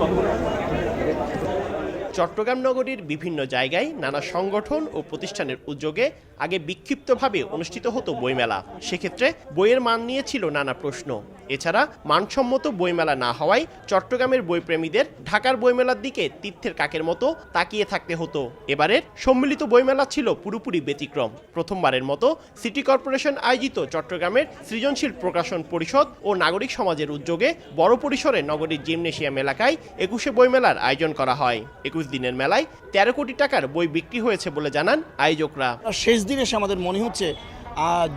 ハハハハ。চট্টগ্রাম নগরীর বিভিন্ন জায়গায় নানা সংগঠন ও প্রতিষ্ঠানের উদ্যোগে আগে বিক্ষিপ্তভাবে অনুষ্ঠিত হতো বইমেলা। সেক্ষেত্রে বইয়ের মান নিয়ে ছিল নানা প্রশ্ন। এছাড়া মানসম্মত বইমেলা না হওয়ায় চট্টগ্রামের বইপ্রেমীদের ঢাকার বইমেলার দিকে তীর্থের কাকের মতো তাকিয়ে থাকতে হতো। এবারের সম্মিলিত বইমেলা ছিল পুরোপুরি ব্যতিক্রম। প্রথমবারের মতো সিটি কর্পোরেশন আয়োজিত চট্টগ্রামের সৃজনশীল প্রকাশন পরিষদ ও নাগরিক সমাজের উদ্যোগে বড় পরিসরে নগরীর জিমনেশিয়াম এলাকায় একুশে বইমেলার আয়োজন করা হয়। দিনের মেলায় তেরো কোটি টাকার বই বিক্রি হয়েছে বলে জানান আয়োজকরা। শেষ দিনে এসে আমাদের মনে হচ্ছে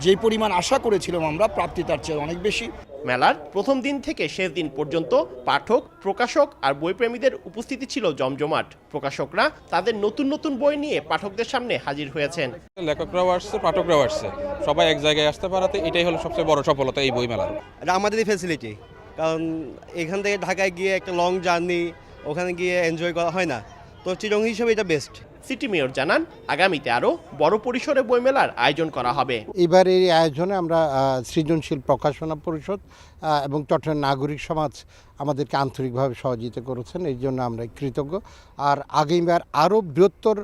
যে পরিমাণ আশা করেছিলাম আমরা প্রাপ্তি তার চেয়ে অনেক বেশি। মেলার প্রথম দিন থেকে শেষ দিন পর্যন্ত পাঠক প্রকাশক আর বইপ্রেমীদের উপস্থিতি ছিল জমজমাট। প্রকাশকরা তাদের নতুন নতুন বই নিয়ে পাঠকদের সামনে হাজির হয়েছেন। লেখকরাও আসছে পাঠকরাও আসছে। সবাই এক জায়গায় আসতে পারাতে এটাই হলো সবচেয়ে বড় সফলতা এই বইমেলার এটা আমাদেরই ফেসিলিটি কারণ এখান থেকে ঢাকায় গিয়ে একটা লং জার্নি ওখানে গিয়ে এনজয় করা হয় না। তো চিরং হিসেবে এটা বেস্ট সিটি মেয়র জানান আগামীতে আরও বড় পরিসরে বইমেলার আয়োজন করা হবে। এবার এই আয়োজনে আমরা সৃজনশীল প্রকাশনা পরিষদ এবং চট্টগ্রাম নাগরিক সমাজ আমাদেরকে আন্তরিকভাবে সহযোগিতা করেছেন এই জন্য আমরা কৃতজ্ঞ। আর আগামীবার আরও বৃহত্তর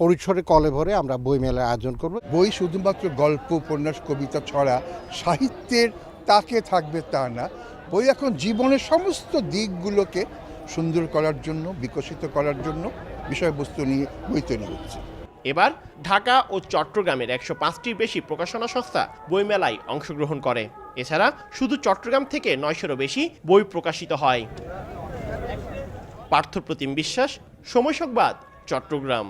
পরিসরে কলে ভরে আমরা বইমেলার আয়োজন করব। বই শুধুমাত্র গল্প উপন্যাস কবিতা ছড়া সাহিত্যের তাকে থাকবে তা না। বই এখন জীবনের সমস্ত দিকগুলোকে সুন্দর করার জন্য, বিকশিত করার জন্য বিষয়বস্তু নিয়ে বই তৈরি হচ্ছে এবার ঢাকা ও চট্টগ্রামের একশো পাঁচটির বেশি প্রকাশনা সংস্থা বইমেলায় অংশগ্রহণ করে। এছাড়া শুধু চট্টগ্রাম থেকে নয়শোরও বেশি বই প্রকাশিত হয়। পার্থপ্রতিম বিশ্বাস, সময় সংবাদ, চট্টগ্রাম।